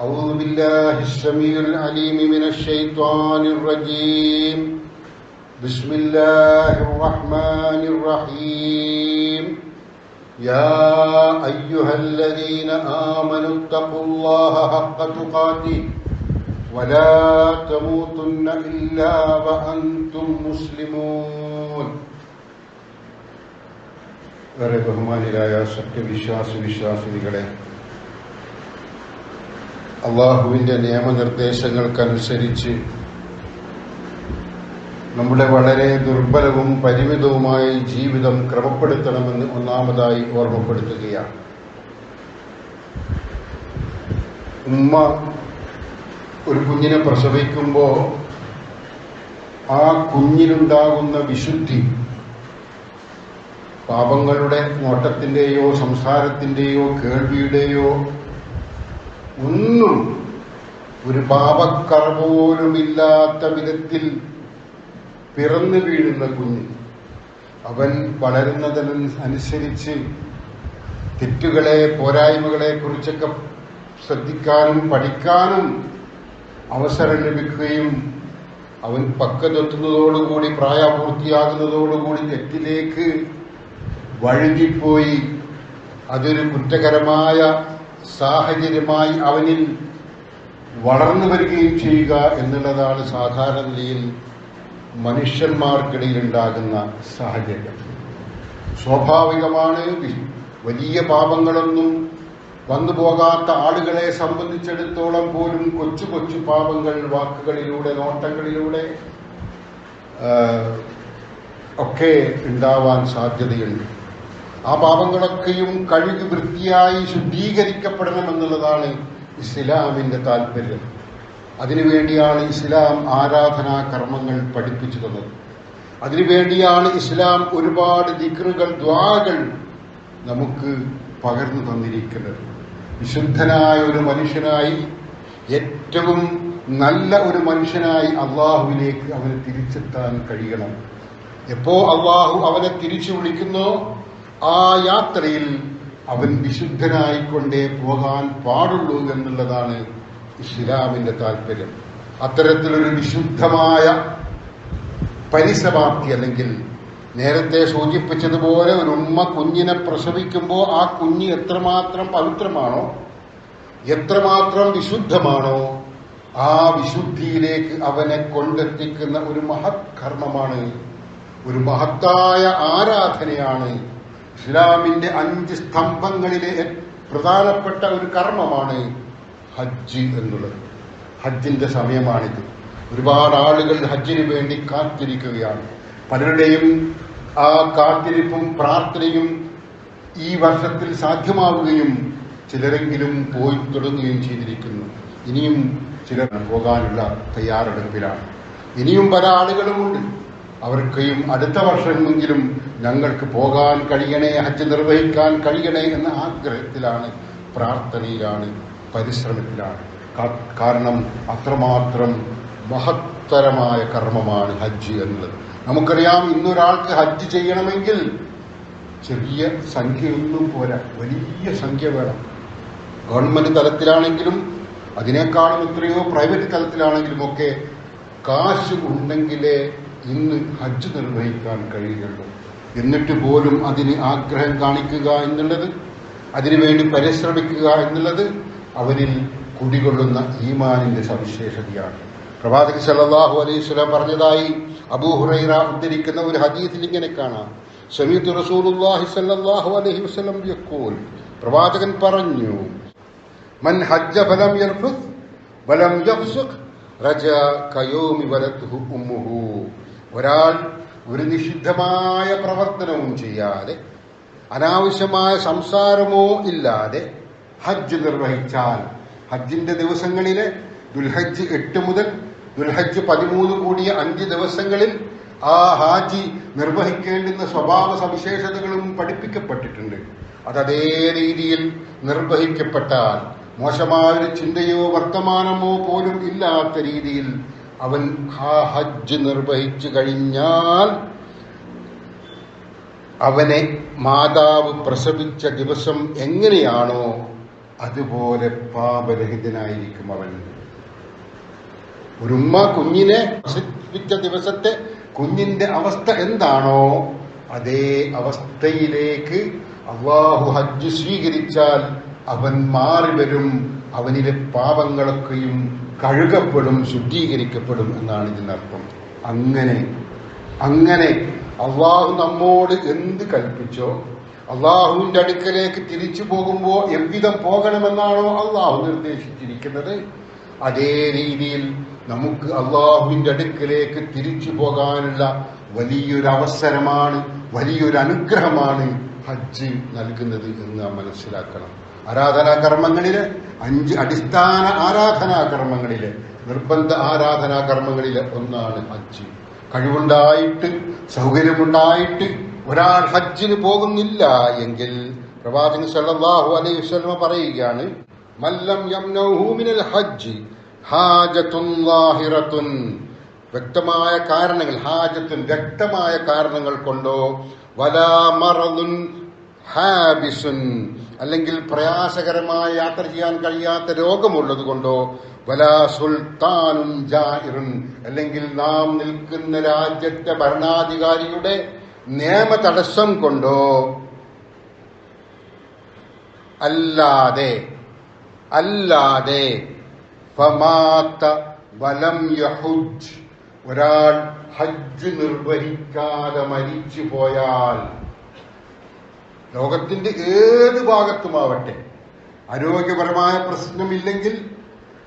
أعوذ بالله السميع العليم من الشيطان الرجيم بسم الله الرحمن الرحيم يا أيها الذين آمنوا اتقوا الله حق تقاته ولا تموتن إلا وأنتم مسلمون ഏറെ ബഹുമാനിരായ സത്യവിശ്വാസി വിശ്വാസിനികളെ അള്ളാഹുവിന്റെ നിയമനിർദ്ദേശങ്ങൾക്കനുസരിച്ച് നമ്മുടെ വളരെ ദുർബലവും പരിമിതവുമായ ജീവിതം ക്രമപ്പെടുത്തണമെന്ന് ഒന്നാമതായി ഓർമ്മപ്പെടുത്തുകയാണ്. ഉമ്മ ഒരു കുഞ്ഞിനെ പ്രസവിക്കുമ്പോൾ ആ കുഞ്ഞിനുണ്ടാകുന്ന വിശുദ്ധി പാപങ്ങളുടെ നോട്ടത്തിന്റെയോ സംസാരത്തിന്റെയോ കേൾവിയുടെയോ ഒന്നും ഒരു പാപക്കറ പോലുമില്ലാത്ത വിധത്തിൽ പിറന്നു വീഴുന്ന കുഞ്ഞ്. അവൻ വളരുന്നതിനനുസരിച്ച് തെറ്റുകളെ പോരായ്മകളെ കുറിച്ചൊക്കെ ശ്രദ്ധിക്കാനും പഠിക്കാനും അവസരം ലഭിക്കുകയും അവൻ പക്കതെത്തുന്നതോടുകൂടി പ്രായപൂർത്തിയാകുന്നതോടുകൂടി തെറ്റിലേക്ക് വഴുകിപ്പോയി അതൊരു കുറ്റകരമായ സാഹചര്യമായി അവനിൽ വളർന്നു വരികയും ചെയ്യുക എന്നുള്ളതാണ് സാധാരണ നിലയിൽ മനുഷ്യന്മാർക്കിടയിൽ ഉണ്ടാകുന്ന സാഹചര്യം. സ്വാഭാവികമാണ് വലിയ പാപങ്ങളൊന്നും വന്നു പോകാത്ത ആളുകളെ സംബന്ധിച്ചിടത്തോളം പോലും കൊച്ചു കൊച്ചു പാപങ്ങൾ വാക്കുകളിലൂടെ നോട്ടങ്ങളിലൂടെ ഒക്കെ ഉണ്ടാവാൻ സാധ്യതയുണ്ട്. ആ പാപങ്ങളൊക്കെയും കഴുകി വൃത്തിയായി ശുദ്ധീകരിക്കപ്പെടണമെന്നുള്ളതാണ് ഇസ്ലാമിന്റെ താല്പര്യം അതിനുവേണ്ടിയാണ് ഇസ്ലാം ആരാധനാ കർമ്മങ്ങൾ പഠിപ്പിച്ചു തന്നത്. അതിനുവേണ്ടിയാണ് ഇസ്ലാം ഒരുപാട് ദിക്റുകൾ ദ്വാകൾ നമുക്ക് പകർന്നു തന്നിരിക്കുന്നത്. വിശുദ്ധനായ ഒരു മനുഷ്യനായി ഏറ്റവും നല്ല ഒരു മനുഷ്യനായി അള്ളാഹുവിലേക്ക് അവന് തിരിച്ചെത്താൻ കഴിയണം. എപ്പോ അള്ളാഹു അവനെ തിരിച്ചു വിളിക്കുന്നോ ആ യാത്രയിൽ അവൻ വിശുദ്ധനായിക്കൊണ്ടേ പോകാൻ പാടുള്ളൂ എന്നുള്ളതാണ് ഇസ്ലാമിന്റെ താല്പര്യം അത്തരത്തിലൊരു വിശുദ്ധമായ പരിസമാപ്തി അല്ലെങ്കിൽ നേരത്തെ സൂചിപ്പിച്ചതുപോലെ ഒരു ഉമ്മ കുഞ്ഞിനെ പ്രസവിക്കുമ്പോൾ ആ കുഞ്ഞ് എത്രമാത്രം പവിത്രമാണോ എത്രമാത്രം വിശുദ്ധമാണോ ആ വിശുദ്ധിയിലേക്ക് അവനെ കൊണ്ടെത്തിക്കുന്ന ഒരു മഹത്കർമ്മമാണ് ഒരു മഹത്തായ ആരാധനയാണ് ഇസ്ലാമിന്റെ അഞ്ച് സ്തംഭങ്ങളിലെ പ്രധാനപ്പെട്ട ഒരു കർമ്മമാണ് ഹജ്ജ് എന്നുള്ളത്. ഹജ്ജിന്റെ സമയമാണിത്. ഒരുപാട് ആളുകൾ ഹജ്ജിന് വേണ്ടി കാത്തിരിക്കുകയാണ്. പലരുടെയും ആ കാത്തിരിപ്പും പ്രാർത്ഥനയും ഈ വർഷത്തിൽ സാധ്യമാവുകയും ചിലരെങ്കിലും പോയി തുടങ്ങുകയും ചെയ്തിരിക്കുന്നു. ഇനിയും ചിലർ പോകാനുള്ള തയ്യാറെടുപ്പിലാണ്. ഇനിയും പല ആളുകളുമുണ്ട് അവർക്കും അടുത്ത വർഷമെങ്കിലും ഞങ്ങൾക്ക് പോകാൻ കഴിയണേ ഹജ്ജ് നിർവഹിക്കാൻ കഴിയണേ എന്ന ആഗ്രഹത്തിലാണ് പ്രാർത്ഥനയിലാണ് പരിശ്രമത്തിലാണ്. കാരണം അത്രമാത്രം മഹത്തരമായ കർമ്മമാണ് ഹജ്ജ് എന്നുള്ളത്. നമുക്കറിയാം ഇന്നൊരാൾക്ക് ഹജ്ജ് ചെയ്യണമെങ്കിൽ ചെറിയ സംഖ്യയൊന്നും പോരാ. വലിയ സംഖ്യ വേണം. ഗവൺമെന്റ് തലത്തിലാണെങ്കിലും അതിനേക്കാളും എത്രയോ പ്രൈവറ്റ് തലത്തിലാണെങ്കിലും ഒക്കെ കാശ് ഉണ്ടെങ്കിലേ ഇന്ന് ഹജ്ജ് നിർവഹിക്കാൻ കഴിയുകയുള്ളൂ. എന്നിട്ട് പോലും അതിന് ആഗ്രഹം കാണിക്കുക എന്നുള്ളത് അതിനുവേണ്ടി പരിശ്രമിക്കുക എന്നുള്ളത് അവരിൽ കുടികൊള്ളുന്ന ഈമാനിന്റെ സവിശേഷതയാണ്. പ്രവാചക സല്ലാഹു അലൈഹി സ്വലാം പറഞ്ഞതായി അബൂഹുറൈറ ഉദ്ധരിക്കുന്ന ഒരു ഹദീസിൽ ഇങ്ങനെ കാണാം. സമീത്ത് റസൂലുല്ലാഹി സല്ലല്ലാഹു അലൈഹി വസല്ലം യഖൂൽ. പ്രവാചകൻ പറഞ്ഞു മൻ ഹജ്ജ ഫലം യർഫുസ് വലം യഫ്സുഖ് റജ കയോമി വലത്തുഹു ഉമ്മുഹു. ഒരാൾ ഒരു നിഷിദ്ധമായ പ്രവർത്തനവും ചെയ്യാതെ അനാവശ്യമായ സംസാരമോ ഇല്ലാതെ ഹജ്ജ് നിർവഹിച്ചാൽ ഹജ്ജിന്റെ ദിവസങ്ങളിലെ ദുൽഹജ്ജ് എട്ട് മുതൽ ദുൽഹജ്ജ് പതിമൂന്ന് കൂടിയ അഞ്ച് ദിവസങ്ങളിൽ ആ ഹാജി നിർവഹിക്കേണ്ടുന്ന സ്വഭാവ സവിശേഷതകളും പഠിപ്പിക്കപ്പെട്ടിട്ടുണ്ട്. അത് അതേ രീതിയിൽ നിർവഹിക്കപ്പെട്ടാൽ മോശമായൊരു ചിന്തയോ വർത്തമാനമോ പോലും ഇല്ലാത്ത രീതിയിൽ അവൻ ആ ഹജ്ജ് നിർവഹിച്ചു കഴിഞ്ഞാൽ അവനെ മാതാവ് പ്രസവിച്ച ദിവസം എങ്ങനെയാണോ അതുപോലെ പാപരഹിതനായിരിക്കും അവൻ. ഒരുമ്മ കുഞ്ഞിനെ പ്രസവിച്ച ദിവസത്തെ കുഞ്ഞിന്റെ അവസ്ഥ എന്താണോ അതേ അവസ്ഥയിലേക്ക് അള്ളാഹു ഹജ്ജ് സ്വീകരിച്ചാൽ അവൻ മാറി വരും. അവനിലെ പാപങ്ങളൊക്കെയും കഴുകപ്പെടും ശുദ്ധീകരിക്കപ്പെടും എന്നാണ് ഇതിനർത്ഥം അങ്ങനെ അങ്ങനെ അള്ളാഹു നമ്മോട് എന്ത് കൽപ്പിച്ചോ അള്ളാഹുവിന്റെ അടുക്കലേക്ക് തിരിച്ചു പോകുമ്പോൾ എവിധം പോകണമെന്നാണോ അള്ളാഹു നിർദ്ദേശിച്ചിരിക്കുന്നത്. അതേ രീതിയിൽ നമുക്ക് അള്ളാഹുവിന്റെ അടുക്കലേക്ക് തിരിച്ചു പോകാനുള്ള വലിയൊരു അവസരമാണ് വലിയൊരു അനുഗ്രഹമാണ് ഹജ്ജ് നൽകുന്നത് എന്ന് മനസ്സിലാക്കണം. ആരാധനാ കർമ്മങ്ങളിൽ അഞ്ച് അടിസ്ഥാന ആരാധനാ കർമ്മങ്ങളിൽ നിർബന്ധ ആരാധനാ കർമ്മങ്ങളിൽ ഒന്നാണ് ഹജ്ജ്. കഴിവുണ്ടായിട്ട് സൗകര്യമുണ്ടായിട്ട് ഒരാൾ ഹജ്ജിന് പോകുന്നില്ല എങ്കിൽ പ്രവാചകൻ സല്ലല്ലാഹു അലൈഹി വസല്ലമ പറയുകയാണ് മല്ലം യംനൗഹു ഹജ്ജ് ഹാജത്തുൻ വ്യക്തമായ കാരണങ്ങൾ ഹാജത്തുൻ വ്യക്തമായ കാരണങ്ങൾ കൊണ്ടോ വലാ മറദുൻ ഹാബിസുൻ. അല്ലെങ്കിൽ പ്രയാസകരമായ യാത്ര ചെയ്യാൻ കഴിയാത്ത രോഗമുള്ളത് കൊണ്ടോ വലാ സുൽത്താനും ജാഹിറുൻ അല്ലെങ്കിൽ നാം നിൽക്കുന്ന രാജ്യത്തെ ഭരണാധികാരിയുടെ നിയമ തടസ്സം കൊണ്ടോ അല്ലാതെ അല്ലാതെ ഫമാത്ത വലം യഹുജ് ഒരാൾ ഹജ്ജ് നിർവഹിക്കാതെ മരിച്ചു പോയാൽ ലോകത്തിന്റെ ഏത് ഭാഗത്തുമാവട്ടെ ആരോഗ്യപരമായ പ്രശ്നമില്ലെങ്കിൽ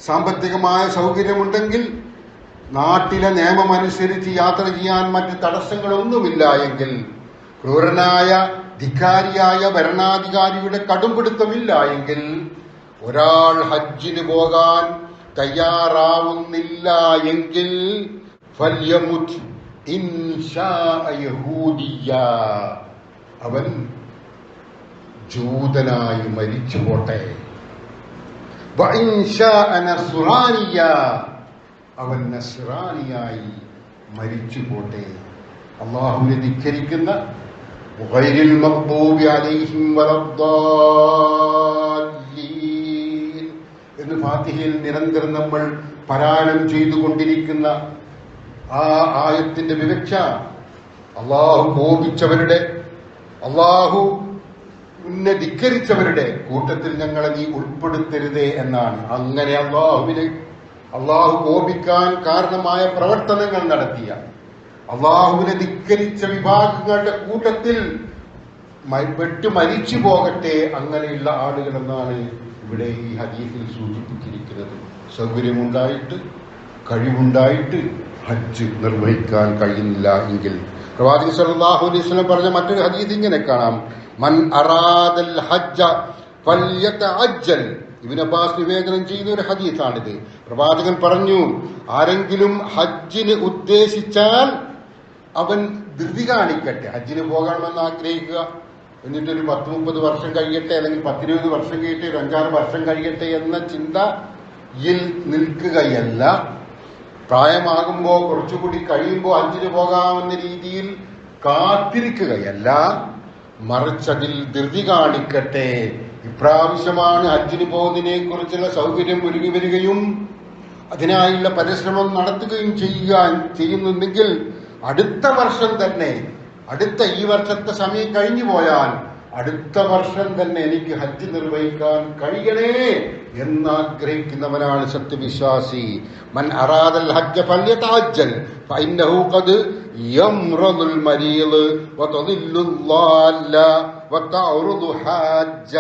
സാമ്പത്തികമായ സൗകര്യമുണ്ടെങ്കിൽ നാട്ടിലെ നിയമമനുസരിച്ച് യാത്ര ചെയ്യാൻ മറ്റ് തടസ്സങ്ങളൊന്നുമില്ല എങ്കിൽ ക്രൂരനായ ധിക്കാരിയായ ഭരണാധികാരിയുടെ കടുംപിടുത്തമില്ല എങ്കിൽ ഒരാൾ ഹജ്ജിന് പോകാൻ തയ്യാറാവുന്നില്ല എങ്കിൽ അവൻ ജൂതനായി മരിച്ചു പോട്ടെ അവൻ നസ്റാനിയായി മരിച്ചു പോട്ടെ അള്ളാഹുവിനെ ധിക്കരിക്കുന്ന എന്ന് ഫാത്തിഹയിൽ നിരന്തരം നമ്മൾ പരാനം ചെയ്തുകൊണ്ടിരിക്കുന്ന ആ ആയത്തിന്റെ വിവക്ഷ. അള്ളാഹു കോപിച്ചവരുടെ അള്ളാഹു ധിക്കരിച്ചവരുടെ കൂട്ടത്തിൽ ഞങ്ങളെ നീ ഉൾപ്പെടുത്തരുതേ എന്നാണ്. അങ്ങനെ അള്ളാഹുവിനെ അള്ളാഹു കോപിക്കാൻ കാരണമായ പ്രവർത്തനങ്ങൾ നടത്തിയ അള്ളാഹുവിനെ ധിക്കരിച്ച വിഭാഗങ്ങളുടെ കൂട്ടത്തിൽ വെട്ടു മരിച്ചു പോകട്ടെ അങ്ങനെയുള്ള ആളുകൾ എന്നാണ് ഇവിടെ ഈ ഹദീസിൽ സൂചിപ്പിച്ചിരിക്കുന്നത്. സൗകര്യമുണ്ടായിട്ട് കഴിവുണ്ടായിട്ട് ഹജ്ജ് നിർവഹിക്കാൻ കഴിയുന്നില്ല എങ്കിൽ. പ്രവാചകൻ സല്ലല്ലാഹു അലൈഹി വസല്ലം പറഞ്ഞ മറ്റൊരു ഹദീസ് ഇങ്ങനെ കാണാം. മൻ ഹജ്ജ നിവേദനം ചെയ്യുന്ന ഒരു ഹദീസാണിത്. പ്രവാചകൻ പറഞ്ഞു ആരെങ്കിലും ഹജ്ജിന് ഉദ്ദേശിച്ചാൽ അവൻ ധൃതി കാണിക്കട്ടെ ഹജ്ജിന് പോകണമെന്ന് ആഗ്രഹിക്കുക. എന്നിട്ട് ഒരു പത്ത് മുപ്പത് വർഷം കഴിയട്ടെ അല്ലെങ്കിൽ പത്തിരുപത് വർഷം കഴിയട്ടെ ഒരു അഞ്ചാറ് വർഷം കഴിയട്ടെ എന്ന ചിന്തയിൽ നിൽക്കുകയല്ല. പ്രായമാകുമ്പോൾ കുറച്ചുകൂടി കഴിയുമ്പോൾ ഹജ്ജിന് പോകാമെന്ന രീതിയിൽ കാത്തിരിക്കുകയല്ല. മറിച്ചതിൽ ധൃതി കാണിക്കട്ടെ. ഇപ്രാവശ്യമാണ് ഹജ്ജിന് പോകുന്നതിനെ കുറിച്ചുള്ള സൗകര്യം ഒരുങ്ങി വരികയും അതിനായുള്ള പരിശ്രമം നടത്തുകയും ചെയ്യുക ചെയ്യുന്നുണ്ടെങ്കിൽ അടുത്ത വർഷം തന്നെ അടുത്ത ഈ വർഷത്തെ സമയം കഴിഞ്ഞു പോയാൽ അടുത്ത വർഷം തന്നെ എനിക്ക് ഹജ്ജ് നിർവഹിക്കാൻ കഴിയണേ എന്നാഗ്രഹിക്കുന്നവനാണ് സത്യവിശ്വാസി. മൻ അറാദൽ ഹജ്ജ ഫല്യതഅജ്ജൽ ഫഇന്നഹു ഖദ് യംറദുൽ മരീദ് വതദില്ലു ളാല്ല വതഅറുദു ഹാജ്ജ.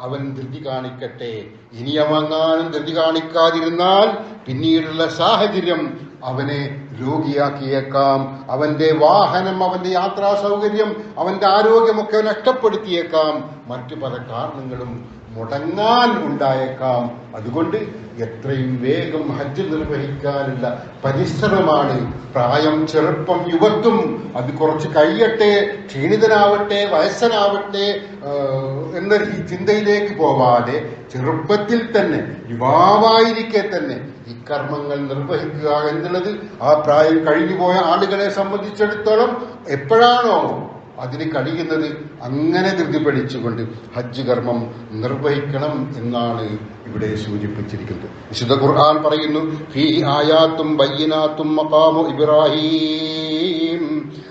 അവൻ ധൃതി കാണിക്കട്ടെ. ഇനി അവങ്ങാനും ധൃതി കാണിക്കാതിരുന്നാൽ പിന്നീടുള്ള സാഹചര്യം അവനെ രോഗിയാക്കിയേക്കാം. അവന്റെ വാഹനം അവന്റെ യാത്രാ സൗകര്യം അവന്റെ ആരോഗ്യമൊക്കെ നഷ്ടപ്പെടുത്തിയേക്കാം. മറ്റു പല കാരണങ്ങളും മുടങ്ങാൻ ഉണ്ടായേക്കാം. അതുകൊണ്ട് എത്രയും വേഗം ഹജ്ജ് നിർവഹിക്കാനുള്ള പരിശ്രമമാണ് പ്രായം ചെറുപ്പം യുവത്വം. അത് കുറച്ച് കഴിയട്ടെ ക്ഷീണിതനാവട്ടെ വയസ്സനാവട്ടെ എന്ന ചിന്തയിലേക്ക് പോവാതെ ചെറുപ്പത്തിൽ തന്നെ യുവാവായിരിക്കെ തന്നെ ഈ കർമ്മങ്ങൾ നിർവഹിക്കുക എന്നുള്ളത് ആ പ്രായം കഴിഞ്ഞുപോയ ആളുകളെ സംബന്ധിച്ചിടത്തോളം എപ്പോഴാണോ അതിന് കഴിയുന്നത് അങ്ങനെ ധൃതി പഠിച്ചുകൊണ്ട് ഹജ്ജ് കർമ്മം നിർവഹിക്കണം എന്നാണ് ഇവിടെ സൂചിപ്പിച്ചിരിക്കുന്നത്. വിശുദ്ധ ഖുർആൻ പറയുന്നു ഹി ആയാത്തും ബയ്യനാത്തും മഖാമു ഇബ്രാഹീം.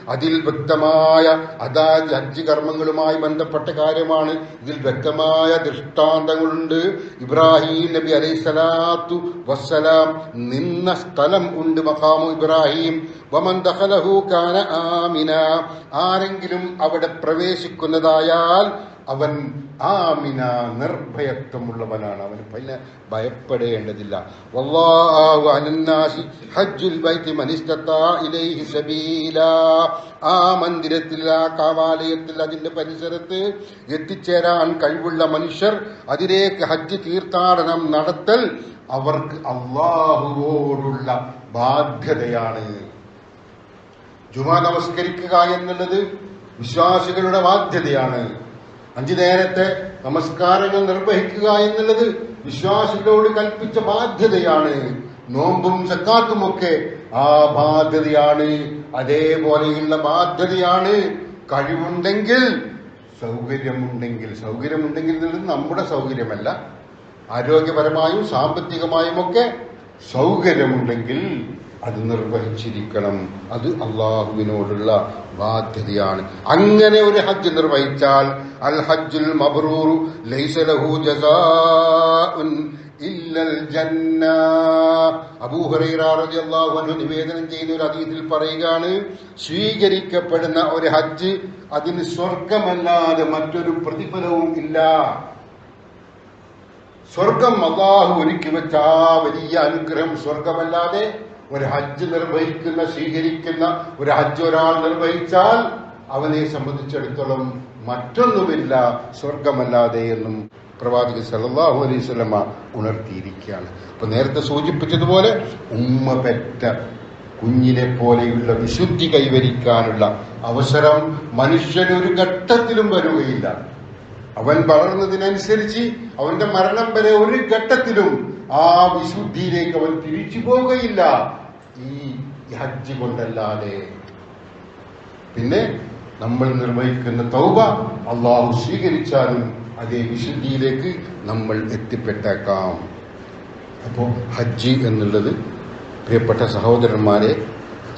അതിൽ വ്യക്തമായ അതായത് അഞ്ച് കർമ്മങ്ങളുമായി ബന്ധപ്പെട്ട കാര്യമാണ്. ഇതിൽ വ്യക്തമായ ദൃഷ്ടാന്തങ്ങളുണ്ട്. ഇബ്രാഹിം നബി അലൈഹി സ്വലാത്തു വസ്സലാം നിന്ന സ്ഥലം ഉണ്ട് മഖാമു ഇബ്രാഹിം. വമൻ കാന ആമിന. ആരെങ്കിലും അവിടെ പ്രവേശിക്കുന്നതായാൽ അവൻ ആമിന നിർഭയത്വമുള്ളവനാണ്. അവന് പിന്നെ ഭയപ്പെടേണ്ടതില്ല. ആ മന്ദിരത്തിൽ ആ കാവാലയത്തിൽ അതിന്റെ പരിസരത്ത് എത്തിച്ചേരാൻ കഴിവുള്ള മനുഷ്യർ അതിലേക്ക് ഹജ്ജ് തീർത്ഥാടനം നടത്തൽ അവർക്ക് അള്ളാഹുവോടുള്ള ബാധ്യതയാണ്. ജുമാ നമസ്കരിക്കുക എന്നുള്ളത് വിശ്വാസികളുടെ ബാധ്യതയാണ്. അഞ്ചു നേരത്തെ നമസ്കാരങ്ങൾ നിർവഹിക്കുക എന്നുള്ളത് വിശ്വാസികളോട് കൽപ്പിച്ച ബാധ്യതയാണ്. നോമ്പും സക്കാത്തുമൊക്കെ ആ ബാധ്യതയാണ്. അതേപോലെയുള്ള ബാധ്യതയാണ്. കഴിവുണ്ടെങ്കിൽ സൗകര്യമുണ്ടെങ്കിൽ. സൗകര്യമുണ്ടെങ്കിൽ എന്നുള്ളത് നമ്മുടെ സൗകര്യമല്ല. ആരോഗ്യപരമായും സാമ്പത്തികമായും ഒക്കെ സൗകര്യമുണ്ടെങ്കിൽ അത് നിർവഹിച്ചിരിക്കണം. അത് അള്ളാഹുവിനോടുള്ള ബാധ്യതയാണ്. അങ്ങനെ ഒരു ഹജ്ജ് നിർവഹിച്ചാൽ അൽ ഹജ്ജുൽ മബ്രൂറു ജസാഉൻ നിവേദനം ചെയ്യുന്ന ഒരു അതീതിൽ പറയുകയാണ് സ്വീകരിക്കപ്പെടുന്ന ഒരു ഹജ്ജ് അതിന് സ്വർഗമല്ലാതെ മറ്റൊരു പ്രതിഫലവും ഇല്ല. സ്വർഗം അള്ളാഹു ഒരുക്കി വെച്ച ആ വലിയ അനുഗ്രഹം സ്വർഗമല്ലാതെ ഒരു ഹജ്ജ് നിർവഹിക്കുന്ന സ്വീകരിക്കുന്ന ഒരു ഹജ്ജ് ഒരാൾ നിർവഹിച്ചാൽ അവനെ സംബന്ധിച്ചിടത്തോളം മറ്റൊന്നുമില്ല സ്വർഗമല്ലാതെ എന്നും പ്രവാചകൻ സല്ലല്ലാഹു അലൈഹി സ്വലമ ഉണർത്തിയിരിക്കുകയാണ്. അപ്പൊ നേരത്തെ സൂചിപ്പിച്ചതുപോലെ ഉമ്മ പെറ്റ കുഞ്ഞിനെ പോലെയുള്ള വിശുദ്ധി കൈവരിക്കാനുള്ള അവസരം മനുഷ്യനൊരു ഘട്ടത്തിലും വരികയില്ല. അവൻ വളർന്നതിനനുസരിച്ച് അവന്റെ മരണം വരെ ഒരു ഘട്ടത്തിലും ആ വിശുദ്ധിയിലേക്ക് അവൻ തിരിച്ചു പോവുകയില്ല. ഈ ഹജ്ജ് കൊണ്ടല്ലാതെ. പിന്നെ നമ്മൾ നിർവഹിക്കുന്ന തൗബ അള്ളാഹു സ്വീകരിച്ചാലും അതേ വിശുദ്ധിയിലേക്ക് നമ്മൾ എത്തിപ്പെട്ടേക്കാം. അപ്പോൾ ഹജ്ജ് എന്നുള്ളത് പ്രിയപ്പെട്ട സഹോദരന്മാരെ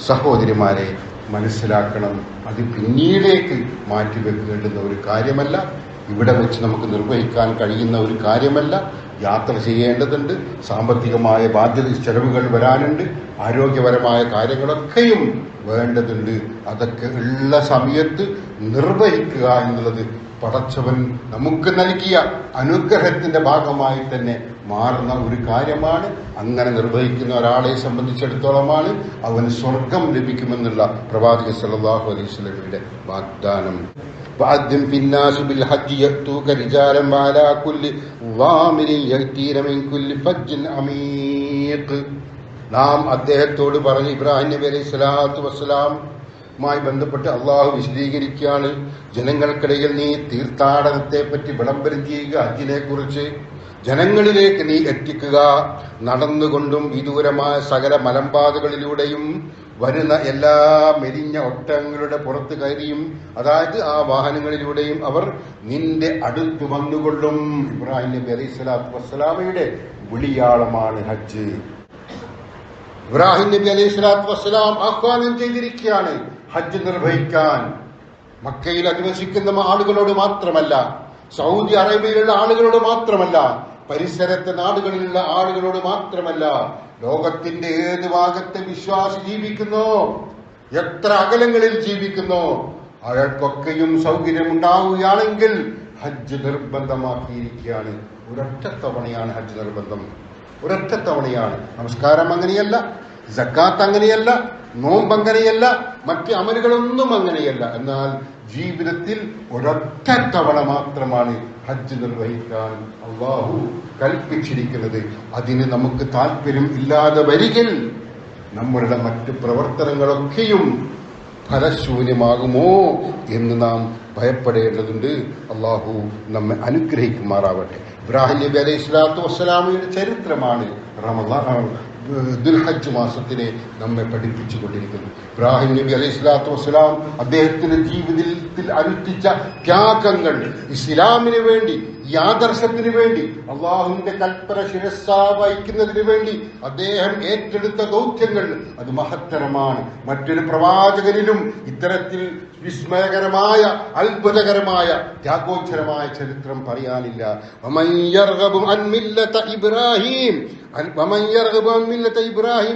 സഹോദരിമാരെ മനസ്സിലാക്കണം. അത് പിന്നീടേക്ക് മാറ്റിവെക്കേണ്ടുന്ന ഒരു കാര്യമല്ല. ഇവിടെ വെച്ച് നമുക്ക് നിർവഹിക്കാൻ കഴിയുന്ന ഒരു കാര്യമല്ല. യാത്ര ചെയ്യേണ്ടതുണ്ട്. സാമ്പത്തികമായ ബാധ്യത ചെലവുകൾ വരാനുണ്ട്. ആരോഗ്യപരമായ കാര്യങ്ങളൊക്കെയും വേണ്ടതുണ്ട്. അതൊക്കെ ഉള്ള സമയത്ത് നിർവഹിക്കുക എന്നുള്ളത് പടച്ചവൻ നമുക്ക് നൽകിയ അനുഗ്രഹത്തിന്റെ ഭാഗമായി തന്നെ മാറുന്ന ഒരു കാര്യമാണ് അങ്ങനെ നിർവഹിക്കുന്ന ഒരാളെ സംബന്ധിച്ചിടത്തോളമാണ് അവന് സ്വർഗം ലഭിക്കുമെന്നുള്ള പ്രവാചക സല്ലല്ലാഹു അലൈഹി വസല്ലമയുടെ വാഗ്ദാനം وأذن في الناس بالحج يأتوك رجالا وعلى كل ضامر يأتين من كل فج عميق നാം അദ്ദേഹത്തോട് പറഞ്ഞ് ഇബ്രാഹിം നബി അലൈഹി സ്വലാത്തു വസ്സലാമുമായി ബന്ധപ്പെട്ട് അള്ളാഹു വിശദീകരിക്കുകയാണ് ജനങ്ങൾക്കിടയിൽ നീ തീർത്ഥാടനത്തെ പറ്റി വിളംബരം ചെയ്യുക ഹജ്ജിനെ കുറിച്ച് ജനങ്ങളിലേക്ക് നീ എത്തിക്കുക. നടന്നുകൊണ്ടും വിദൂരമായ സകല മലമ്പാതകളിലൂടെയും വരുന്ന എല്ലാ മെലിഞ്ഞ ഒട്ടകങ്ങളുടെ പുറത്ത് കയറിയും അതായത് ആ വാഹനങ്ങളിലൂടെയും അവർ നിന്റെ അടുത്ത് വന്നുകൊള്ളും. ഇബ്രാഹിം നബി അലൈഹി സ്വലാത്തു വസ്സലാമയുടെ വിളിയാളമാണ് ഹജ്ജ്. ഇബ്രാഹിം നബി അലൈഹി സ്വലാത്തു വസ്സലാം ആഹ്വാനം ചെയ്തിരിക്കുകയാണ് ഹജ്ജ് നിർവഹിക്കാൻ. മക്കയിൽ അധിവസിക്കുന്ന ആളുകളോട് മാത്രമല്ല സൗദി അറേബ്യയിലുള്ള ആളുകളോട് മാത്രമല്ല പരിസരത്തെ നാടുകളിലുള്ള ആളുകളോട് മാത്രമല്ല ലോകത്തിന്റെ ഏത് ഭാഗത്തെ വിശ്വാസി ജീവിക്കുന്നു എത്ര അകലങ്ങളിൽ ജീവിക്കുന്നു അയാൾക്കൊക്കെയും സൗകര്യമുണ്ടാവുകയാണെങ്കിൽ ഹജ്ജ് നിർബന്ധമാക്കിയിരിക്കുകയാണ്. ഒരൊറ്റ തവണയാണ് ഹജ്ജ് നിർബന്ധം. ഒരൊറ്റ തവണയാണ്. നമസ്കാരം അങ്ങനെയല്ല. ജക്കാത്ത് അങ്ങനെയല്ല നോമ്പ് അങ്ങനെയല്ല മറ്റ് അമലുകളൊന്നും അങ്ങനെയല്ല. എന്നാൽ ജീവിതത്തിൽ ഒരൊറ്റ തവണ മാത്രമാണ് ഹജ്ജ് നിർവഹിക്കാൻ അള്ളാഹു കൽപ്പിച്ചിരിക്കുന്നത്. അതിന് നമുക്ക് താല്പര്യം ഇല്ലാതെ വരികിൽ നമ്മളുടെ മറ്റ് പ്രവർത്തനങ്ങളൊക്കെയും ഫലശൂന്യമാകുമോ എന്ന് നാം ഭയപ്പെടേണ്ടതുണ്ട്. അള്ളാഹു നമ്മെ അനുഗ്രഹിക്കുമാറാവട്ടെ. ഇബ്രാഹിം നബി അലൈഹി സ്വലാത്തു വസ്സലാമയുടെ ചരിത്രമാണ് റമദാൻ ദുൽഹജ്ജ് മാസത്തിനെ നമ്മെ പഠിപ്പിച്ചുകൊണ്ടിരിക്കുന്നു. ഇബ്രാഹിം നബി അലൈഹി സ്വലാത്തു വസ്സലാം അദ്ദേഹത്തിന്റെ ജീവിതത്തിൽ ജീവിതത്തിൽ അനുഷ്ഠിച്ച ത്യാഗങ്ങൾ ഇസ്ലാമിന് വേണ്ടി ഈ ആദർശത്തിന് വേണ്ടി അള്ളാഹുവിന്റെ കൽപ്പന ശിരസ വഹിക്കുന്നതിന് വേണ്ടി അദ്ദേഹം ഏറ്റെടുത്ത ദൗത്യങ്ങൾ അത് മഹത്തരമാണ്. മറ്റൊരു പ്രവാചകരിലും ഇത്തരത്തിൽ വിസ്മയകരമായ അത്ഭുതകരമായ ത്യാഗോച്ചരമായ ചരിത്രം പറയാനില്ല. ഇബ്രാഹിം ഇബ്രാഹിം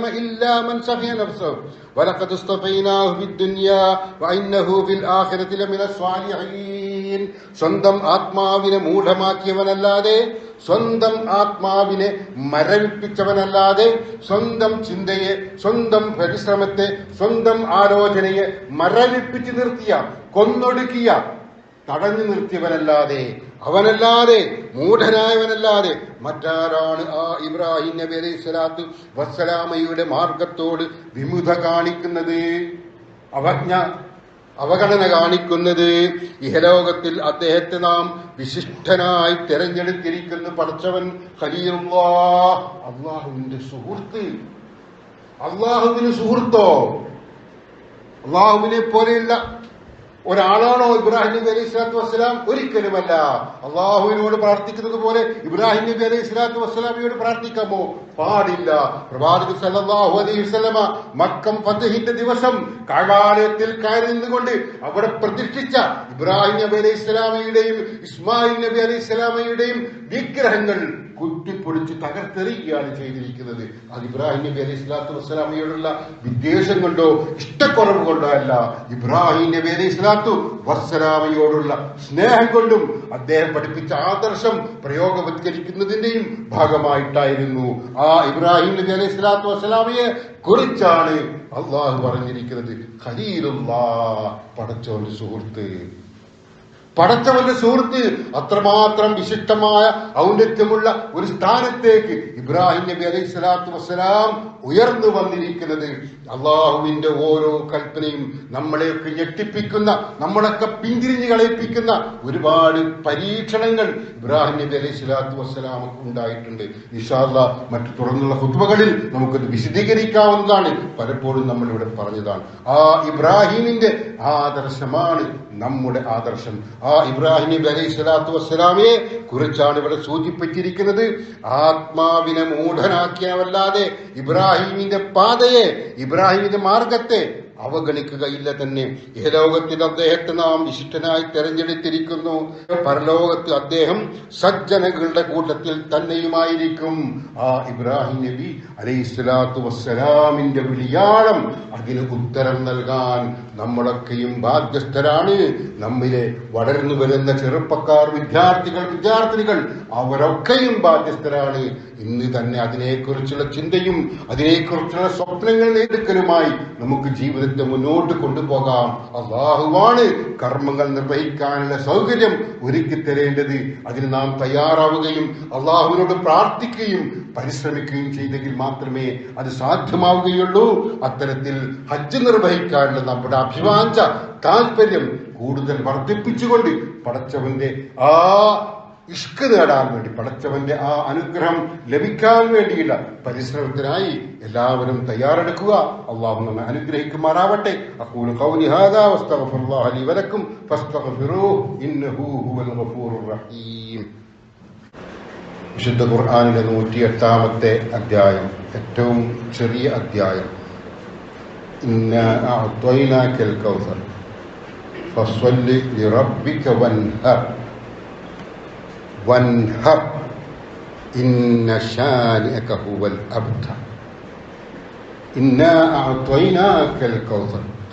عن ملة إبراهيم ومن يرغب عن ملة إبراهيم إلا من سفه نفسه ولقد اصطفيناه في الدنيا وإنه في الآخرة لمن الصالحين സ്വന്തം ആത്മാവിനെ മൂഢമാക്കിയവനല്ലാതെ സ്വന്തം ആത്മാവിനെ മരവിപ്പിച്ചവനല്ലാതെ സ്വന്തം ചിന്തയെ സ്വന്തം പരിശ്രമത്തെ സ്വന്തം ആലോചനയെ മരവിപ്പിച്ച് നിർത്തിയ കൊന്നൊടുക്കിയ തടഞ്ഞു നിർത്തിയവനല്ലാതെ അവനല്ലാതെ മൂഢനായവനല്ലാതെ മറ്റാരാണ് ആ ഇബ്രാഹിം നബി അലൈഹി സ്വലാത്തു വസ്സലാമയുടെ മാർഗത്തോട് വിമുഖ കാണിക്കുന്നത്? അവജ്ഞ അവഗണന കാണിക്കുന്നത്? ഇഹലോകത്തിൽ അദ്ദേഹത്തെ നാം വിശിഷ്ടനായി തെരഞ്ഞെടുത്തിരിക്കുന്നു പഠിച്ചവൻ അള്ളാഹുവിന്റെ സുഹൃത്ത്. അള്ളാഹുവിന് സുഹൃത്തോ? അള്ളാഹുവിനെ പോലെയുള്ള ഒരാളാണോ ഇബ്രാഹിം നബി അലൈഹി സ്വലാത്തു വസ്സലാം? ഒരിക്കലുമല്ല. അള്ളാഹുവിനോട് പ്രാർത്ഥിക്കുന്നത് പോലെ ഇബ്രാഹിം നബി അലൈഹി സ്വലാത്തു വസ്സലാമിയോട് പ്രാർത്ഥിക്കാമോ? പാടില്ല. പ്രവാചകൻ സല്ലല്ലാഹു അലൈഹി വസല്ലമ മക്കം ഫതഹിന്റെ ദിവസം കഴാലയത്തിൽ കയറി നിന്നുകൊണ്ട് അവിടെ പ്രതിഷ്ഠിച്ച ഇബ്രാഹിം നബി അലൈഹി സ്വലാമയുടെയും ഇസ്മായിൽ നബി അലൈഹി സ്വലാമയുടെയും വിഗ്രഹങ്ങൾ കുത്തിപ്പൊടിച്ച് തകർത്തെറിയുകയാണ് ചെയ്തിരിക്കുന്നത്. അത് ഇബ്രാഹിം നബി അലൈഹി സ്വലാത്തു വസ്സലാമയോടുള്ള വിദ്വേഷം കൊണ്ടോ ഇഷ്ടക്കുറവ് കൊണ്ടോ അല്ല. ഇബ്രാഹിം നബി അലൈഹി സ്വലാത്തു വസ്സലാമയോടുള്ള സ്നേഹം കൊണ്ടും അദ്ദേഹം പഠിപ്പിച്ച ആദർശം പ്രയോഗവത്കരിക്കുന്നതിന്റെയും ഭാഗമായിട്ടായിരുന്നു. ഇബ്രാഹിം നബി അലൈഹി സ്വലാത്തു വസ്സലാമയെ കുറിച്ചാണ് അള്ളാഹു പറഞ്ഞിരിക്കുന്നത്. ഖലീലുള്ള പടച്ചോന്റെ സുഹൃത്ത്. പടച്ചവന്റെ സുഹൃത്ത് അത്രമാത്രം വിശിഷ്ടമായ ഔന്നത്യമുള്ള ഒരു സ്ഥാനത്തേക്ക് ഇബ്രാഹിം നബി അലൈഹി സ്വലാത്തു വസ്സലാം ഉയർന്നു വന്നിരിക്കുന്നത്. അള്ളാഹുവിന്റെ ഓരോ കൽപ്പനയും നമ്മളെയൊക്കെ ഞെട്ടിപ്പിക്കുന്ന നമ്മളൊക്കെ പിന്തിരിഞ്ഞ് കളയിപ്പിക്കുന്ന ഒരുപാട് പരീക്ഷണങ്ങൾ ഇബ്രാഹിം നബി അലൈഹി സ്വലാത്തു വസ്സലാം ഉണ്ടായിട്ടുണ്ട്. ഇഷാല്ല മറ്റു തുടർന്നുള്ള ഹുത്വകളിൽ നമുക്കത് വിശദീകരിക്കാവുന്നതാണ്. പലപ്പോഴും നമ്മൾ ഇവിടെ പറഞ്ഞതാണ്. ആ ഇബ്രാഹിമിന്റെ ആദർശമാണ് നമ്മുടെ ആദർശം. ആ ഇബ്രാഹിം നബി അലൈഹി സ്വലാത്തു വസ്സലാമിയെ കുറിച്ചാണ് ഇവിടെ സൂചിപ്പിച്ചിരിക്കുന്നത്. ആത്മാവിനെ മൂഢനാക്കിയവല്ലാതെ ഇബ്രാഹിമിന്റെ പാതയെ ഇബ്രാഹിമിന്റെ മാർഗത്തെ അവഗണിക്കുകയില്ല തന്നെ ഈ ലോകത്തിൽ അദ്ദേഹത്തെ നാം വിശിഷ്ടനായി തെരഞ്ഞെടുത്തിരിക്കുന്നു. പരലോകത്ത് അദ്ദേഹം സജ്ജനങ്ങളുടെ കൂട്ടത്തിൽ തന്നെയുമായിരിക്കും. ആ ഇബ്രാഹിം നബി അലൈഹി സ്വലാത്തു വസ്സലാമിന്റെ വിളിയാളം അതിന് ഉത്തരം നൽകാൻ നമ്മളൊക്കെയും ബാധ്യസ്ഥരാണ്. നമ്മിലെ വളർന്നു വരുന്ന ചെറുപ്പക്കാർ വിദ്യാർത്ഥികൾ വിദ്യാർത്ഥിനികൾ അവരൊക്കെയും ബാധ്യസ്ഥരാണ്. ഇന്ന് തന്നെ അതിനെക്കുറിച്ചുള്ള ചിന്തയും അതിനെക്കുറിച്ചുള്ള സ്വപ്നങ്ങൾ നേടുക്കലുമായി നമുക്ക് ജീവിതത്തെ മുന്നോട്ട് കൊണ്ടുപോകാം. അള്ളാഹുവാണ് കർമ്മങ്ങൾ നിർവഹിക്കാനുള്ള സൗകര്യം ഒരുക്കി തരേണ്ടത്. അതിന് നാം തയ്യാറാവുകയും അള്ളാഹുവിനോട് പ്രാർത്ഥിക്കുകയും പരിശ്രമിക്കുകയും ചെയ്തെങ്കിൽ മാത്രമേ അത് സാധ്യമാവുകയുള്ളൂ. അത്തരത്തിൽ ഹജ്ജ് നിർവഹിക്കാനുള്ള നമ്മുടെ അഭിവാഞ്ച താല്പര്യം കൂടുതൽ വർദ്ധിപ്പിച്ചുകൊണ്ട് പടച്ചവന്റെ ആ ഇഷ്ക് നേടാൻ വേണ്ടി പടച്ചവന്റെ ആ അനുഗ്രഹം ലഭിക്കാൻ വേണ്ടിയുള്ള പരിശ്രമത്തിനായി എല്ലാവരും തയ്യാറെടുക്കുക. അള്ളാഹു നമ്മെ അനുഗ്രഹിക്കുമാറാവട്ടെ. ഖൗലി ഹാദാ വലക്കും. ഇന്നഹു ഹുവൽ റഹീം. വിശുദ്ധ ഖുർആാനിലെ നൂറ്റി എട്ടാമത്തെ അധ്യായം ഏറ്റവും ചെറിയ അധ്യായം. ഇന്ന കൗസർ. ഫസ്വല്ലി ലിറബ്ബിക വൻഹർ ഇന്ന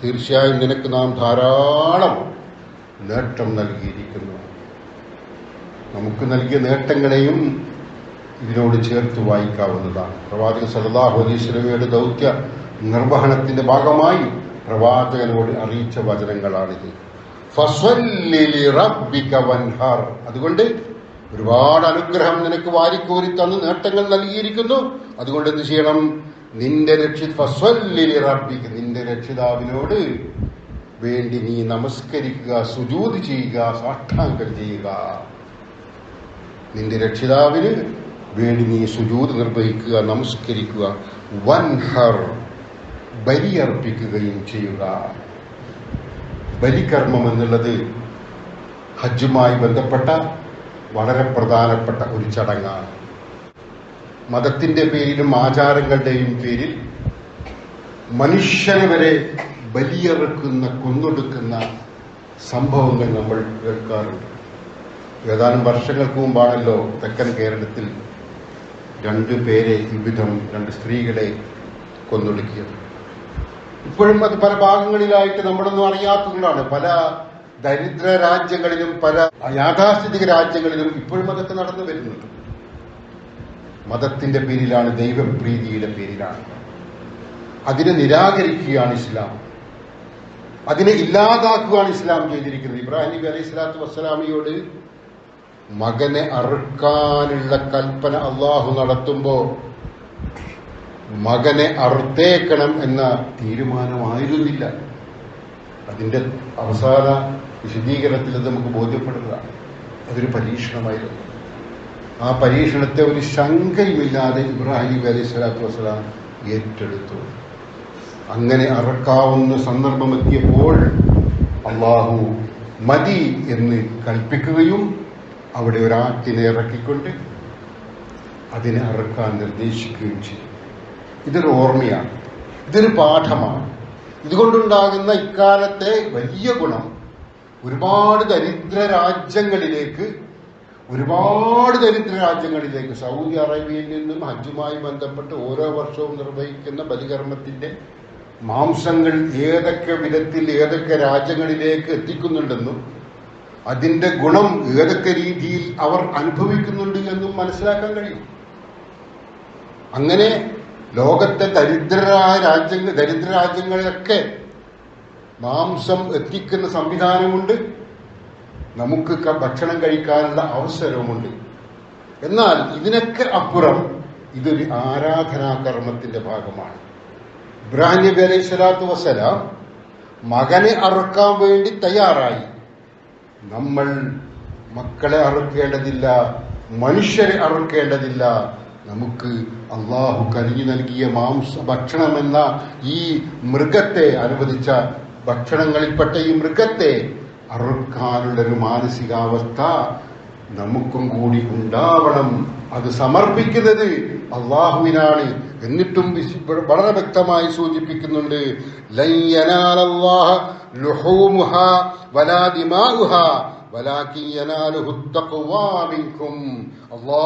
തീർച്ചയായും നിനക്ക് നാം ധാരാളം നേട്ടം നൽകിയിരിക്കുന്നു. നമുക്ക് നൽകിയ നേട്ടങ്ങളെയും ഇതിനോട് ചേർത്ത് വായിക്കാവുന്നതാണ്. പ്രവാചകൻ വസല്ലമയുടെ ദൗത്യ നിർവഹണത്തിന്റെ ഭാഗമായി പ്രവാചകനോട് അറിയിച്ച വചനങ്ങളാണിത്. അതുകൊണ്ട് ഒരുപാട് അനുഗ്രഹം നിനക്ക് വാരിക്കോരി തന്ന് നേട്ടങ്ങൾ നൽകിയിരിക്കുന്നു. അതുകൊണ്ട് എന്ത് ചെയ്യണം? നിന്റെ രക്ഷി ഫസ്വല്ലി ലിറബ്ബിക നിന്റെ രക്ഷിതാവിനോട് വേണ്ടി നീ നമസ്കരിക്കുക സുജൂത് ചെയ്യുക സാഷ്ടാംഗം ചെയ്യുക. നിന്റെ രക്ഷിതാവിന് വേണ്ടി നീ സുജൂത് നിർവഹിക്കുക നമസ്കരിക്കുക വൻ ഹർ ബലിയർപ്പിക്കുകയും ചെയ്യുക. ബലികർമ്മം എന്നുള്ളത് ഹജ്ജുമായി ബന്ധപ്പെട്ട വളരെ പ്രധാനപ്പെട്ട ഒരു ചടങ്ങാണ്. മതത്തിന്റെ പേരിലും ആചാരങ്ങളുടെയും പേരിൽ മനുഷ്യനെ വരെ ബലിയറക്കുന്ന കൊന്നൊടുക്കുന്ന സംഭവങ്ങൾ നമ്മൾ കേൾക്കാറുണ്ട്. ഏതാനും വർഷങ്ങൾക്ക് മുമ്പാണല്ലോ തെക്കൻ കേരളത്തിൽ രണ്ടു പേരെ വിവിധം രണ്ട് സ്ത്രീകളെ കൊന്നൊടുക്കിയത്. ഇപ്പോഴും അത് പല ഭാഗങ്ങളിലായിട്ട് നമ്മളൊന്നും അറിയാത്തതുകൊണ്ടാണ് പല ദരിദ്ര രാജ്യങ്ങളിലും പല യാഥാസ്ഥിതിക രാജ്യങ്ങളിലും ഇപ്പോഴും അതൊക്കെ നടന്നു വരുന്നുണ്ട്. മതത്തിന്റെ പേരിലാണ് ദൈവപ്രീതിയുടെ പേരിലാണ്. അതിനെ നിരാകരിക്കുകയാണ് ഇസ്ലാം. അതിനെ ഇല്ലാതാക്കുകയാണ് ഇസ്ലാം ചെയ്തിരിക്കുന്നത്. ഇബ്രാഹിം നബി അലൈഹി സ്വലാത്തു വസ്സലാമിയോട് മകനെ അറുക്കാനുള്ള കൽപ്പന അള്ളാഹു നടത്തുമ്പോ മകനെ അറുത്തേക്കണം എന്ന തീരുമാനമായിരുന്നില്ല. അതിന്റെ അവസാന വിശദീകരണത്തിൽ അത് നമുക്ക് ബോധ്യപ്പെടുന്നതാണ്. അതൊരു പരീക്ഷണമായിരുന്നു. ആ പരീക്ഷണത്തെ ഒരു ശങ്കയുമില്ലാതെ ഇബ്രാഹിം അലൈഹി സ്വലാത്തു വസ്സലാം ഏറ്റെടുത്തു. അങ്ങനെ അറക്കാവുന്ന സന്ദർഭമെത്തിയപ്പോൾ അള്ളാഹു മതി എന്ന് കൽപ്പിക്കുകയും അവിടെ ഒരാറ്റിനെ ഇറക്കിക്കൊണ്ട് അതിനെ അറക്കാൻ നിർദ്ദേശിക്കുകയും ചെയ്യും ഇതൊരു ഓർമ്മയാണ്. ഇതൊരു പാഠമാണ്. ഇതുകൊണ്ടുണ്ടാകുന്ന ഇക്കാലത്തെ വലിയ ഗുണം ഒരുപാട് ദരിദ്ര രാജ്യങ്ങളിലേക്ക് ഒരുപാട് ദരിദ്ര രാജ്യങ്ങളിലേക്ക് സൗദി അറേബ്യയിൽ നിന്നും ഹജ്ജുമായി ബന്ധപ്പെട്ട് ഓരോ വർഷവും നിർവഹിക്കുന്ന ബലികർമ്മത്തിന്റെ മാംസങ്ങൾ ഏതൊക്കെ വിധത്തിൽ ഏതൊക്കെ രാജ്യങ്ങളിലേക്ക് എത്തിക്കുന്നുണ്ടെന്നും അതിന്റെ ഗുണം ഏതൊക്കെ രീതിയിൽ അവർ അനുഭവിക്കുന്നുണ്ട് എന്നും മനസ്സിലാക്കാൻ കഴിയും. അങ്ങനെ ലോകത്തെ ദരിദ്രരായ രാജ്യങ്ങൾ ദരിദ്ര രാജ്യങ്ങളിലൊക്കെ മാംസം എത്തിക്കുന്ന സംവിധാനമുണ്ട്. നമുക്ക് ഭക്ഷണം കഴിക്കാനുള്ള അവസരവുമുണ്ട്. എന്നാൽ ഇതിനൊക്കെ അപ്പുറം ഇതൊരു ആരാധനാ കർമ്മത്തിന്റെ ഭാഗമാണ്. ഇബ്രാഹിം നബി അലൈഹി സ്വലാത്തു വസ്സലാം മകനെ അറുക്കാൻ വേണ്ടി തയ്യാറായി. നമ്മൾ മക്കളെ അറുക്കേണ്ടതില്ല മനുഷ്യരെ അറുക്കേണ്ടതില്ല. നമുക്ക് അള്ളാഹു കരിഞ്ഞു നൽകിയ മാംസ ഭക്ഷണമെന്ന ഈ മൃഗത്തെ അനുവദിച്ച ഭക്ഷണങ്ങളിൽപ്പെട്ട ഈ മൃഗത്തെ അറുക്കാനുള്ളൊരു മാനസികാവസ്ഥ നമുക്കും കൂടി ഉണ്ടാവണം. അത് സമർപ്പിക്കുന്നത് അള്ളാഹുവിനാണ്. എന്നിട്ടും വളരെ വ്യക്തമായി സൂചിപ്പിക്കുന്നുണ്ട്.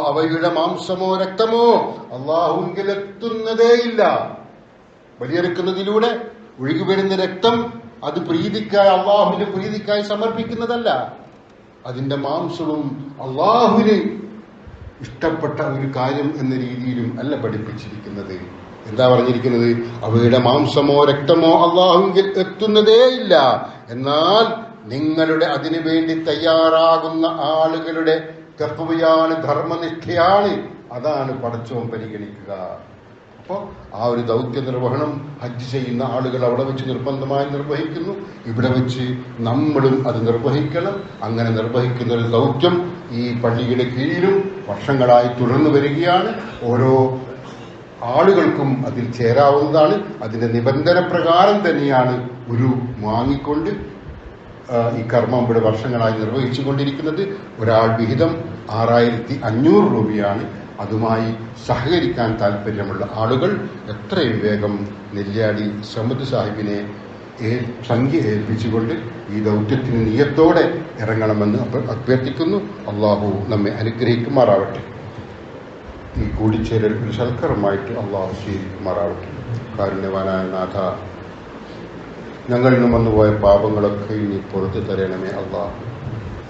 അവയുടെ മാംസമോ രക്തമോ അള്ളാഹുവിൽ എത്തുന്നതേയില്ല. ബലിയെടുക്കുന്നതിലൂടെ ഒഴുകി വരുന്ന രക്തം അത് പ്രീതിക്കായി അള്ളാഹുവിന്റെ പ്രീതിക്കായി സമർപ്പിക്കുന്നതല്ല. അതിന്റെ മാംസവും അള്ളാഹുവിന് ഇഷ്ടപ്പെട്ട ഒരു കാര്യം എന്ന രീതിയിലും അല്ല പഠിപ്പിച്ചിരിക്കുന്നത്. എന്താ പറഞ്ഞിരിക്കുന്നത്? അവയുടെ മാംസമോ രക്തമോ അള്ളാഹുവിൽ എത്തുന്നതേയില്ല എന്നാൽ നിങ്ങളുടെ അതിനു വേണ്ടി തയ്യാറാകുന്ന ആളുകളുടെ കപ്പുവയാണ് ധർമ്മനിഷ്ഠയാണ്. അതാണ് പടച്ചവും പരിഗണിക്കുക. അപ്പോൾ ആ ഒരു ദൗത്യ നിർവഹണം ഹജ്ജ് ചെയ്യുന്ന ആളുകൾ അവിടെ വെച്ച് നിർബന്ധമായി നിർവഹിക്കുന്നു. ഇവിടെ വെച്ച് നമ്മളും അത് നിർവഹിക്കണം. അങ്ങനെ നിർവഹിക്കുന്ന ഒരു ദൗത്യം ഈ പള്ളിയുടെ കീഴിലും വർഷങ്ങളായി തുടർന്നു വരികയാണ്. ഓരോ ആളുകൾക്കും അതിൽ ചേരാവുന്നതാണ്. അതിന്റെ നിബന്ധന പ്രകാരം തന്നെയാണ് ഒരു വാങ്ങിക്കൊണ്ട് ഈ കർമ്മം ഇവിടെ വർഷങ്ങളായി നിർവഹിച്ചു കൊണ്ടിരിക്കുന്നത് ഒരാൾ വിഹിതം ആറായിരത്തി അഞ്ഞൂറ് രൂപയാണ്. അതുമായി സഹകരിക്കാൻ താല്പര്യമുള്ള ആളുകൾ എത്രയും വേഗം നെല്ലിയാടി സമദ് സാഹിബിനെ സംഖ്യ ഏൽപ്പിച്ചുകൊണ്ട് ഈ ദൗത്യത്തിന് നിയത്തോടെ ഇറങ്ങണമെന്ന് അഭ്യ- അഭ്യർത്ഥിക്കുന്നു. അള്ളാഹു നമ്മെ അനുഗ്രഹിക്കുമാറാവട്ടെ. ഈ കൂടിച്ചേരൽ ഒരു സൽക്കരമായിട്ട് അള്ളാഹു സ്വീകരിക്കുമാറാവട്ടെ. കാരുണ്യവാനായ നാഥ ഞങ്ങളിൽ നിന്നും വന്നുപോയ പാപങ്ങളൊക്കെ ഇനി പുറത്തു തരണമേ അള്ളാഹു.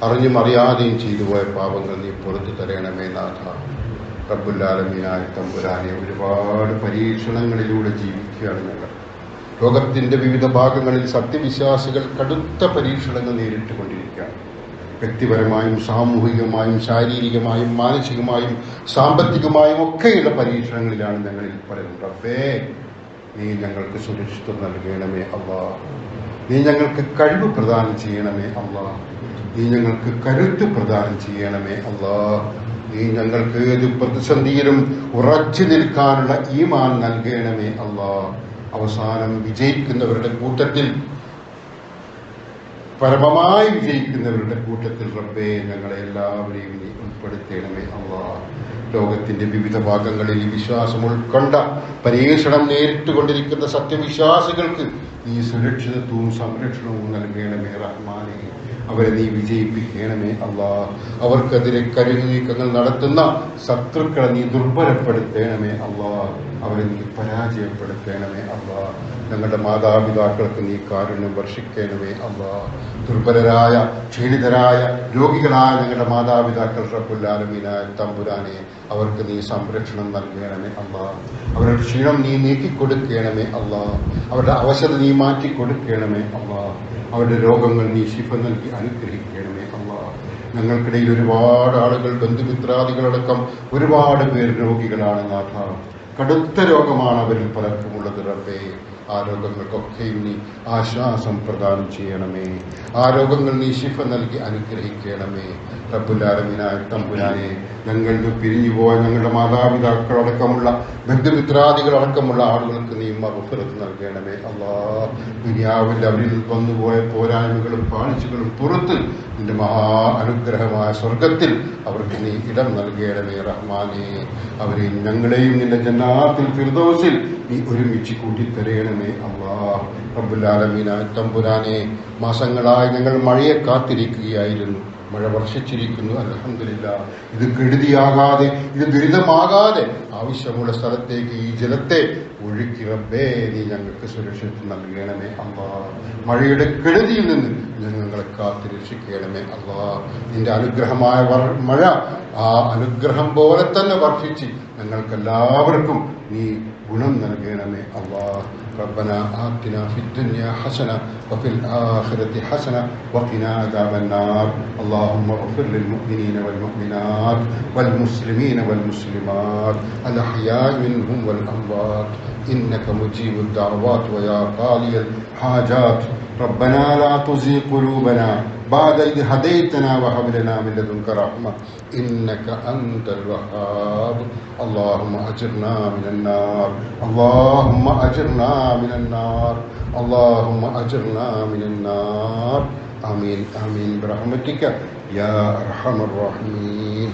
അറിഞ്ഞും അറിയാതെയും ചെയ്തു പോയ പാപങ്ങൾ നീ പുറത്തു തരണമേ നാഥ. റബ്ബുല്ലാലമീനായ തമ്പുരാനെ ഒരുപാട് പരീക്ഷണങ്ങളിലൂടെ ജീവിക്കുകയാണ് ഞങ്ങൾ. ലോകത്തിന്റെ വിവിധ ഭാഗങ്ങളിൽ സത്യവിശ്വാസികൾ കടുത്ത പരീക്ഷണങ്ങൾ നേരിട്ടുകൊണ്ടിരിക്കുകയാണ്. വ്യക്തിപരമായും സാമൂഹികമായും ശാരീരികമായും മാനസികമായും സാമ്പത്തികമായും ഒക്കെയുള്ള പരീക്ഷണങ്ങളിലാണ് ഞങ്ങളിൽ പലരും റബ്ബേ നീ ഞങ്ങൾക്ക് സുരക്ഷിതം നൽകണമേ അള്ളാ. നീ ഞങ്ങൾക്ക് കഴിവ് പ്രദാനം ചെയ്യണമേ അള്ളാ. നീ ഞങ്ങൾക്ക് കരുത്ത് പ്രദാനം ചെയ്യണമേ അള്ളാ. നീ ഞങ്ങൾക്ക് ഏത് പ്രതിസന്ധിയിലും ഉറച്ചു നിൽക്കാനുള്ള ഈമാൻ നൽകണമേ അല്ല അവസാനം വിജയിക്കുന്നവരുടെ കൂട്ടത്തിൽ പരമമായി വിജയിക്കുന്നവരുടെ കൂട്ടത്തിൽ റബ്ബേ ഞങ്ങളെ എല്ലാവരെയും നീ ഉൾപ്പെടുത്തണമേ അള്ളാ. ലോകത്തിന്റെ വിവിധ ഭാഗങ്ങളിൽ വിശ്വാസം ഉൾക്കൊണ്ട പരീക്ഷണം നേരിട്ടുകൊണ്ടിരിക്കുന്ന സത്യവിശ്വാസികൾക്ക് നീ സുരക്ഷിതത്വവും സംരക്ഷണവും നൽകണമേ റഹ്മാനെ. അവരെ നീ വിജയിപ്പിക്കണമേ അള്ളാ അവർക്കെതിരെ കരുനീക്കങ്ങൾ നടത്തുന്ന ശത്രുക്കളെ നീ ദുർബലപ്പെടുത്തണമേ അള്ളാ അവരെ നീ പരാജയപ്പെടുത്തണമേ അള്ളാ ഞങ്ങളുടെ മാതാപിതാക്കൾക്ക് നീ കാരുണ്യം വർഷിക്കണമേ അള്ളാ. ദുർബലരായ ക്ഷീണിതരായ രോഗികളായ ഞങ്ങളുടെ മാതാപിതാക്കൾ റബ്ബുല്ലാലമീനായ തമ്പുരാനെ അവർക്ക് നീ സംരക്ഷണം നൽകണമേ അള്ളാ. അവരുടെ ക്ഷീണം നീ നീക്കിക്കൊടുക്കണമേ അള്ളാ. അവരുടെ അവശത നീ മാറ്റി മാറ്റിക്കൊടുക്കണമേ അള്ളാ. അവരുടെ രോഗങ്ങൾ നീ ശിഫ നൽകി അനുഗ്രഹിക്കണമേ അള്ളാ. ഞങ്ങൾക്കിടയിൽ ഒരുപാട് ആളുകൾ ബന്ധുമിത്രാദികളടക്കം ഒരുപാട് പേർ രോഗികളാണ് നാഥ. കടുത്ത രോഗമാണ് അവരിൽ പലർക്കുമുള്ളത് റബ്ബേ. ആ രോഗങ്ങൾക്കൊക്കെയും നീ ആശ്വാസം പ്രദാനം ചെയ്യണമേ. ആ രോഗങ്ങൾ നീ ശിഫ നൽകി അനുഗ്രഹിക്കണമേ. റബ്ബുലാലമിനായ തമ്പുരാനെ ഞങ്ങൾക്ക് പിരിഞ്ഞുപോയ ഞങ്ങളുടെ മാതാപിതാക്കളടക്കമുള്ള ബന്ധുമിത്രാദികളടക്കമുള്ള ആളുകൾക്ക് നീ മറുഫലത്ത് നൽകണമേ. അള്ളാ ദുനിയാവിൽ അവരിൽ വന്നുപോയ പോരായ്മകളും പാളിച്ചുകളും പുറത്ത് നിന്റെ മഹാ അനുഗ്രഹമായ സ്വർഗത്തിൽ അവർക്ക് നീ ഇടം നൽകണമേ റഹ്മാനെ. അവരെയും ഞങ്ങളെയും നിന്റെ ജന്നാത്തിൽ ഫിർദോസിൽ. നീ ഒരുമിച്ച് കൂട്ടിത്തരയണമേ അള്ളാ. റബ്ബുലാലമീന തമ്പുരാനെ മാസങ്ങളായി ഞങ്ങൾ മഴയെ കാത്തിരിക്കുകയായിരുന്നു. മഴ വർഷിച്ചിരിക്കുന്നു അലഹമില്ല ഇത് കെടുതിയാകാതെ ഇത് ദുരിതമാകാതെ ആവശ്യമുള്ള സ്ഥലത്തേക്ക് ഈ ജലത്തെ ഒഴുക്കി റബ്ബേ നീ ഞങ്ങൾക്ക് സുരക്ഷിതത്വം നൽകണമേ അള്ളാ. മഴയുടെ കെടുതിയിൽ നിന്ന് ഞങ്ങളെ കാത്തു രക്ഷിക്കണമേ അള്ളാ. നിന്റെ അനുഗ്രഹമായ മഴ ആ അനുഗ്രഹം പോലെ തന്നെ വർഷിച്ച് ഞങ്ങൾക്കെല്ലാവർക്കും നീ ഗുണം നൽകണമേ അള്ളാ. ربنا آتنا في الدنيا حسنة وفي الآخرة حسنة وقنا عذاب النار. اللهم اغفر للمؤمنين والمؤمنات والمسلمين والمسلمات الأحياء منهم والأموات. إنك مجيب الدعوات ويا قاضي الحاجات. ربنا لا تزغ قلوبنا بعد إذ هديتنا وهب لنا من لدنك رحمة إنك أنت الوهاب. اللهم أجرنا من النار اللهم أجرنا من النار اللهم أجرنا من النار. آمين آمين برحمتك يا أرحم الراحمين.